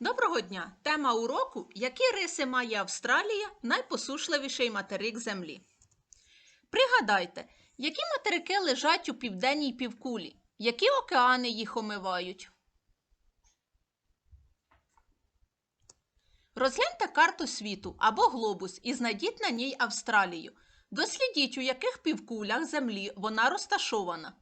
Доброго дня! Тема уроку Які риси має Австралія, найпосушливіший материк Землі. Пригадайте, які материки лежать у південній півкулі, які океани їх омивають. Розгляньте карту світу або глобус і знайдіть на ній Австралію. Дослідіть, у яких півкулях Землі вона розташована.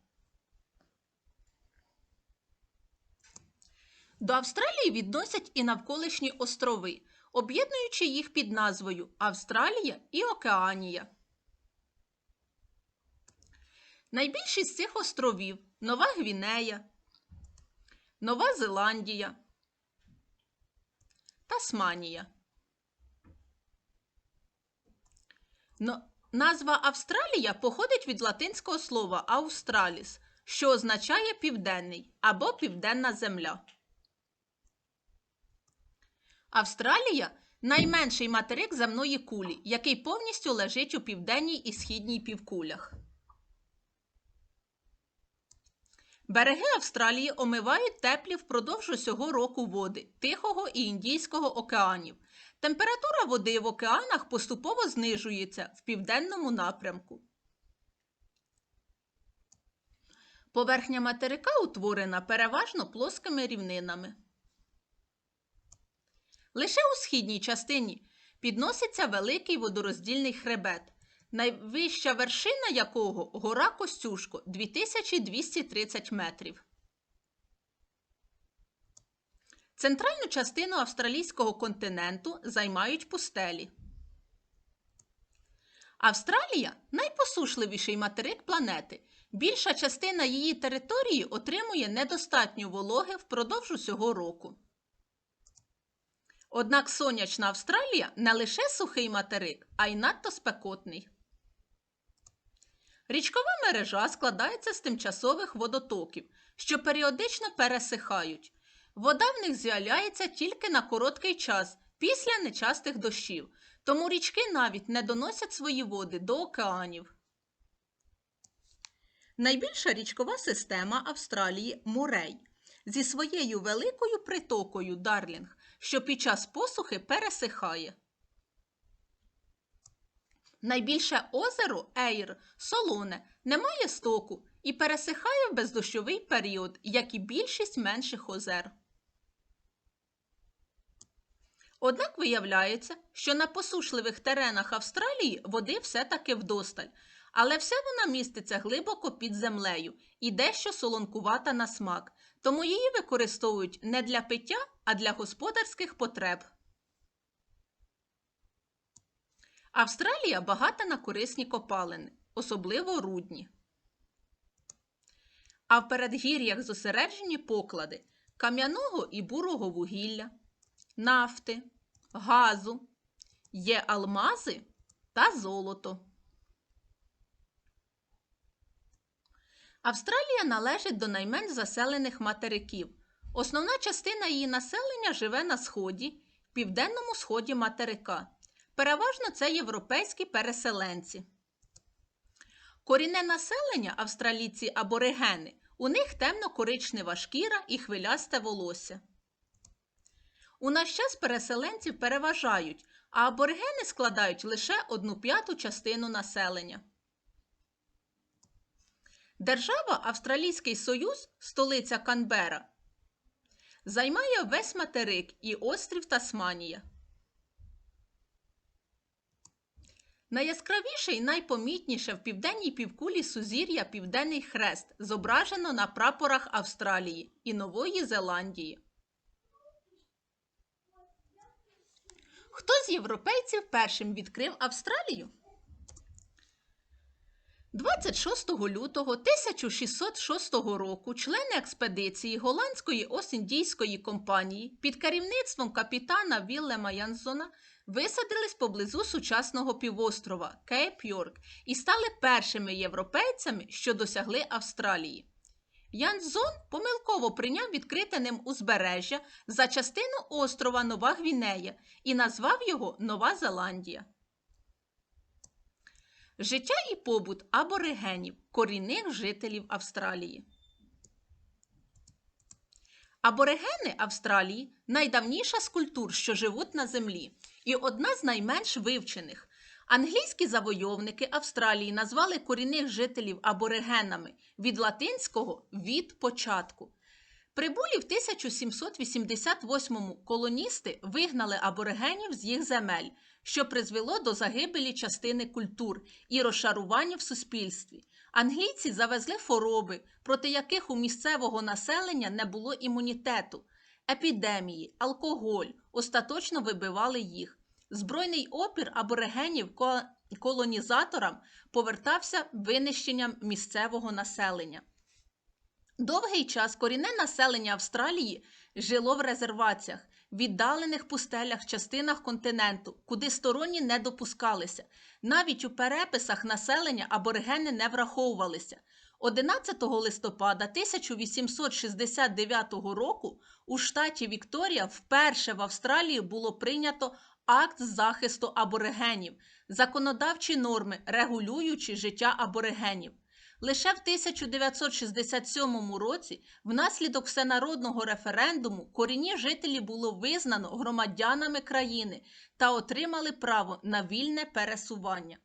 До Австралії відносять і навколишні острови, об'єднуючи їх під назвою Австралія і Океанія. Найбільші з цих островів Нова Гвінея, Нова Зеландія, Тасманія. Но- Назва Австралія походить від латинського слова Аустраліс, що означає південний або південна земля. Австралія найменший материк земної кулі, який повністю лежить у південній і східній півкулях. Береги Австралії омивають теплі впродовж усього року води Тихого і Індійського океанів. Температура води в океанах поступово знижується в південному напрямку. Поверхня материка утворена переважно плоскими рівнинами. Лише у східній частині підноситься великий водороздільний хребет, найвища вершина якого гора Костюшко 2230 метрів. Центральну частину австралійського континенту займають пустелі. Австралія найпосушливіший материк планети. Більша частина її території отримує недостатньо вологи впродовж усього року. Однак сонячна Австралія не лише сухий материк, а й надто спекотний. Річкова мережа складається з тимчасових водотоків, що періодично пересихають. Вода в них з'являється тільки на короткий час після нечастих дощів, тому річки навіть не доносять свої води до океанів. Найбільша річкова система Австралії Мурей зі своєю великою притокою Дарлінг, що під час посухи пересихає. Найбільше озеро Ейр солоне, не має стоку і пересихає в бездощовий період, як і більшість менших озер. Однак виявляється, що на посушливих теренах Австралії води все-таки вдосталь, але все вона міститься глибоко під землею і дещо солонкувата на смак, тому її використовують не для пиття, а для господарських потреб. Австралія багата на корисні копалини, особливо рудні. А в передгір'ях зосереджені поклади кам'яного і бурого вугілля, нафти, газу, є алмази та золото. Австралія належить до найменш заселених материків. Основна частина її населення живе на сході, південному сході материка. Переважно це європейські переселенці. Корінне населення австралійці аборигени. У них темно-коричнева шкіра і хвилясте волосся. У наш час переселенців переважають, а аборигени складають лише одну п'яту частину населення. Держава Австралійський Союз, столиця Канбера, займає весь материк і острів Тасманія. Найяскравіше і найпомітніше в південній півкулі сузір'я Південний Хрест зображено на прапорах Австралії і Нової Зеландії. Хто з європейців першим відкрив Австралію? 26 лютого 1606 року члени експедиції голландської Осіндійської компанії під керівництвом капітана Віллема Янзона висадились поблизу сучасного півострова Кейп Йорк і стали першими європейцями, що досягли Австралії. Янзон помилково прийняв відкрите ним узбережжя за частину острова Нова Гвінея і назвав його Нова Зеландія. Життя і побут аборигенів, корінних жителів Австралії. Аборигени Австралії найдавніша з культур, що живуть на землі, і одна з найменш вивчених. Англійські завойовники Австралії назвали корінних жителів аборигенами від латинського від початку. Прибулі в 1788-му колоністи вигнали аборигенів з їх земель, що призвело до загибелі частини культур і розшарування в суспільстві. Англійці завезли хвороби, проти яких у місцевого населення не було імунітету. Епідемії, алкоголь остаточно вибивали їх. Збройний опір аборигенів колонізаторам повертався винищенням місцевого населення. Довгий час корінне населення Австралії жило в резерваціях, віддалених пустелях, частинах континенту, куди сторонні не допускалися. Навіть у переписах населення аборигени не враховувалися. 11 листопада 1869 року у штаті Вікторія вперше в Австралії було прийнято акт захисту аборигенів, законодавчі норми, регулюючи життя аборигенів. Лише в 1967 році, внаслідок всенародного референдуму, корінні жителі було визнано громадянами країни та отримали право на вільне пересування.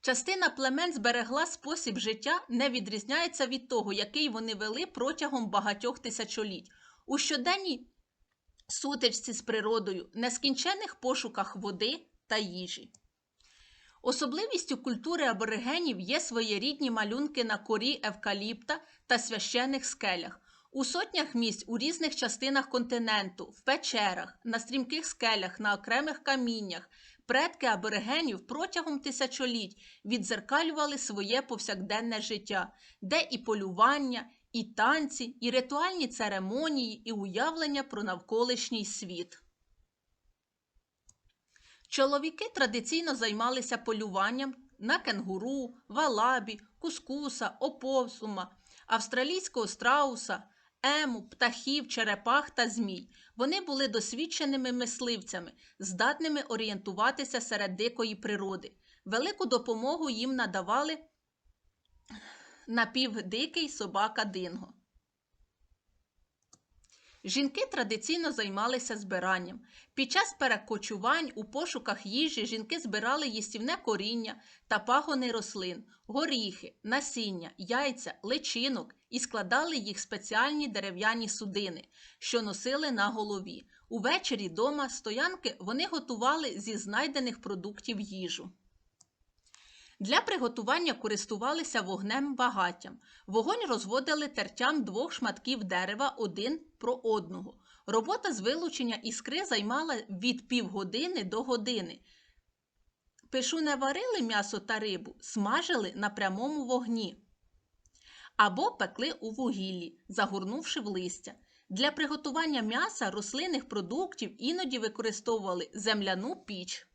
Частина племен зберегла спосіб життя, не відрізняється від того, який вони вели протягом багатьох тисячоліть. У щоденній сутичці з природою, нескінчених пошуках води та їжі. Особливістю культури аборигенів є своєрідні малюнки на корі евкаліпта та священих скелях. У сотнях місць у різних частинах континенту, в печерах, на стрімких скелях, на окремих каміннях, предки аборигенів протягом тисячоліть відзеркалювали своє повсякденне життя, де і полювання, і танці, і ритуальні церемонії, і уявлення про навколишній світ. Чоловіки традиційно займалися полюванням на кенгуру, валабі, кускуса, опосума, австралійського страуса, ему, птахів, черепах та змій. Вони були досвідченими мисливцями, здатними орієнтуватися серед дикої природи. Велику допомогу їм надавали напівдикий собака Динго. Жінки традиційно займалися збиранням. Під час перекочувань у пошуках їжі жінки збирали їстівне коріння та пагони рослин, горіхи, насіння, яйця, личинок і складали їх спеціальні дерев'яні судини, що носили на голові. Увечері дома стоянки вони готували зі знайдених продуктів їжу. Для приготування користувалися вогнем багаттям. Вогонь розводили тертям двох шматків дерева один про одного. Робота з вилучення іскри займала від півгодини до години. Пишу не варили м'ясо та рибу, смажили на прямому вогні або пекли у вугіллі, загорнувши в листя. Для приготування м'яса рослинних продуктів іноді використовували земляну піч.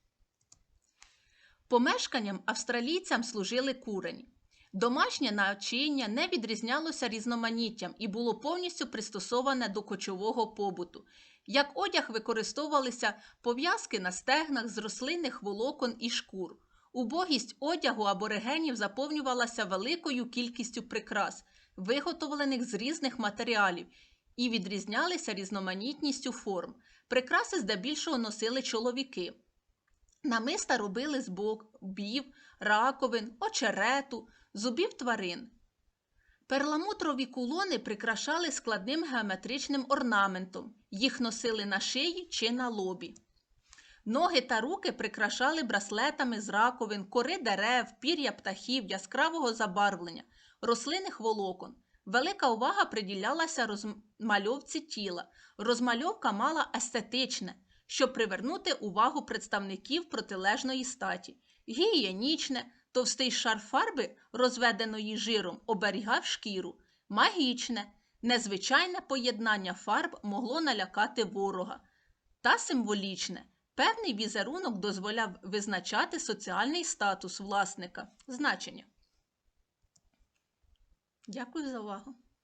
Помешканням австралійцям служили курені. Домашнє начиння не відрізнялося різноманіттям і було повністю пристосоване до кочового побуту. Як одяг використовувалися пов'язки на стегнах з рослинних волокон і шкур. Убогість одягу аборигенів заповнювалася великою кількістю прикрас, виготовлених з різних матеріалів, і відрізнялися різноманітністю форм. Прикраси здебільшого носили чоловіки. Намиста робили з бобів, раковин, очерету, зубів тварин. Перламутрові кулони прикрашали складним геометричним орнаментом, їх носили на шиї чи на лобі. Ноги та руки прикрашали браслетами з раковин, кори дерев, пір'я птахів, яскравого забарвлення, рослинних волокон. Велика увага приділялася розмальовці тіла. Розмальовка мала естетичне, щоб привернути увагу представників протилежної статі. Гігієнічне, товстий шар фарби, розведеної жиром, оберігав шкіру. Магічне, незвичайне поєднання фарб могло налякати ворога. Та символічне, певний візерунок дозволяв визначати соціальний статус власника. Значення. Дякую за увагу.